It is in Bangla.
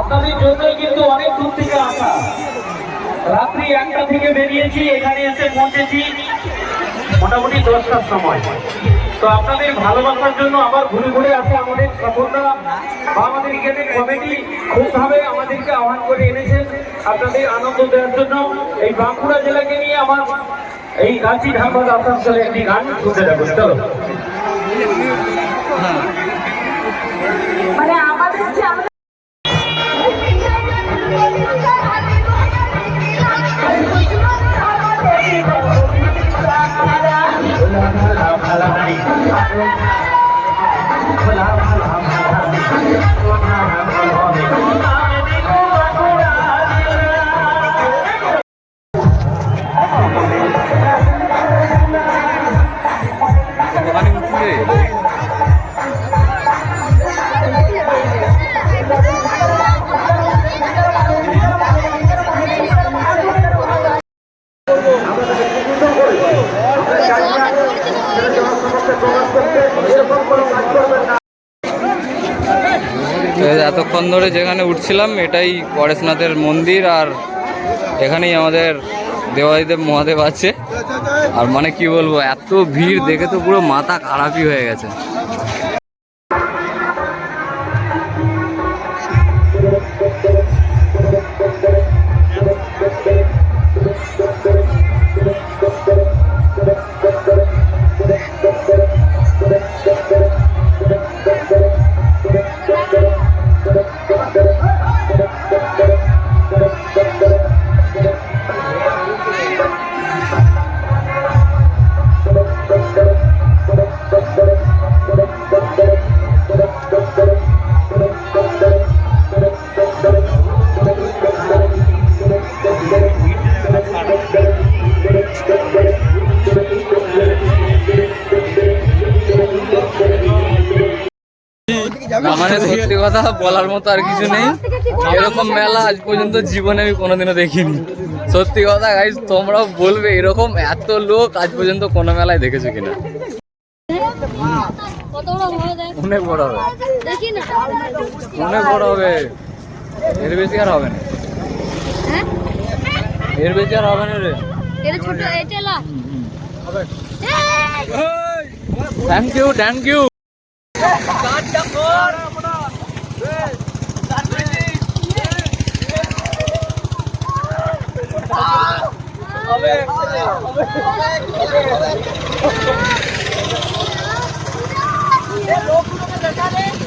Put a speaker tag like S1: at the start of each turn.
S1: আপনাদের জন্যই কিন্তু অনেক দূর থেকে আসা। রাত্রি একটা থেকে বেরিয়েছি, এখানে এসে পৌঁছেছি মোটামুটি দশটার সময়। তো আপনাদের ভালোবাসার জন্য আবার ঘুরে ঘুরে আসে আমাদের সফলরা বা আমাদের এখানে কমিটি খুবভাবে আমাদেরকে আহ্বান করে এনেছেন আপনাদের আনন্দ দেওয়ার জন্য। এই বাঁকুড়া জেলাকে নিয়ে আমার এই রাঁচি ঢাকা আসানসোলে একটি গান শুনতে যাব চলো
S2: মানে আমাদের যে আমাদের
S3: তো এতক্ষণ ধরে যেখানে উঠছিলাম, এটাই পরেশনাথের মন্দির আর এখানেই আমাদের দেবাদিদেব মহাদেব আছে। আর মানে কি বলব, এত ভিড় দেখে তো পুরো মাথা খারাপই হয়ে গেছে। মানে সত্যি কথা বলার মতো আর কিছু নেই। এরকম মেলা আজ পর্যন্ত জীবনে আমি কোনোদিনও দেখিনি। সত্যি কথা গাইজ তোমরাও বলবে এরকম এত লোক আজ পর্যন্ত কোনো মেলায় দেখেছ কিনা।
S4: কত বড় হবে
S3: অনেক বড় হবে অনেক বড় হবে এর বেশি আর হবে না।
S4: হ্যাঁ
S3: এর বেশি আর হবে না রে।
S4: এটা ছোট এটা লা।
S3: থ্যাংক ইউ লোকগুলোকে দেখা নেই